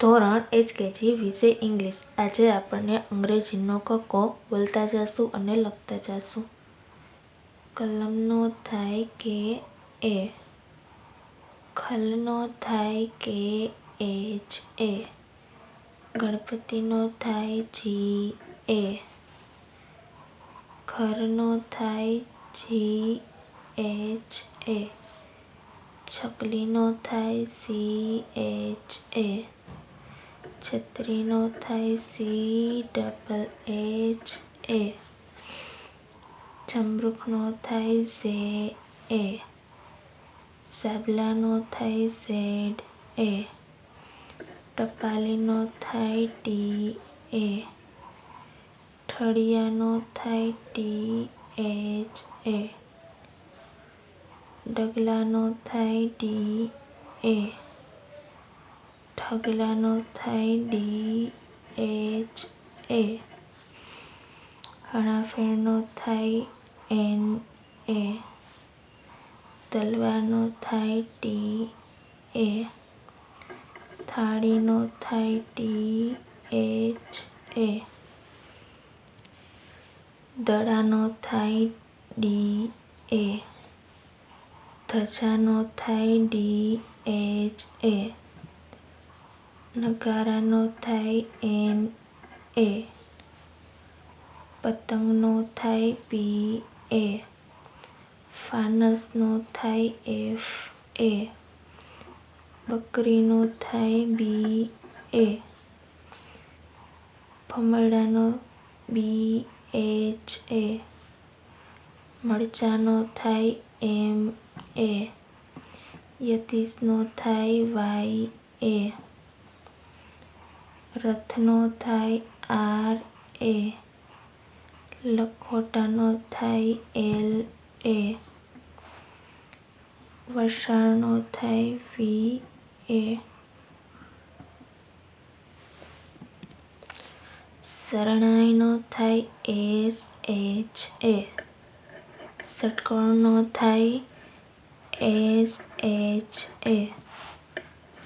ધોરણ એચકેજી વિષય ઇંગ્લિશ. આજે આપણને અંગ્રેજીનો કક્કો બોલતા જશું અને લખતા જશું. કલમનો થાય કે એ. ખલનો થાય કે એચ એ. ગણપતિનો થાય જી એ. ખરનો થાય જી એચ એ. છકલીનો થાય સી એચ એ. છત્રીનો થાય સી ડબલ એચ એ જમરૂખનો થાય ઝે એ સાબલાનો થાય ઝેડ એ ટપાલીનો થાય ટી એ ઠળિયાનો થાય ટી એચ એ ડગલાનો થાય ડી એ ઢગલાનો થાય ડી એચ એ. હણાફેરનો થાય એન એ. તલવારનો થાય ટી એ. થાળીનો થાય ટી એચ એ. દડાનો થાય ડી એ. ધજાનો થાય ડી એચ એ. નગારાનો થાય એન એ. પતંગનો થાય પી એ. ફાનસનો થાય એફ એ. બકરીનો થાય બી એ. ભમરડાનો બી એચ એ. મરચાંનો થાય એમ એ. યતીશનો થાય વાય એ. રથનો થાય આર એ. લખોટાનો થાય એલ એ. વસાણનો થાય વી એ. શરણાઈનો થાય એસ, એચ, એ. ષટકોણનો થાય એસ, એચ, એ.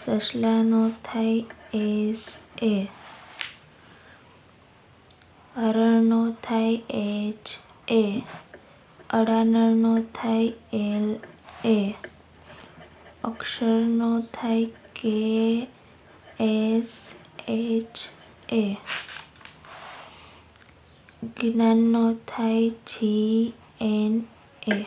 સસલાનો થાય એસ એ હરણનો થાય એચ એ અડાનળનો થાય એલ એ અક્ષરનો થાય કે એસ એચ એ જ્ઞાનનો થાય જી એન એ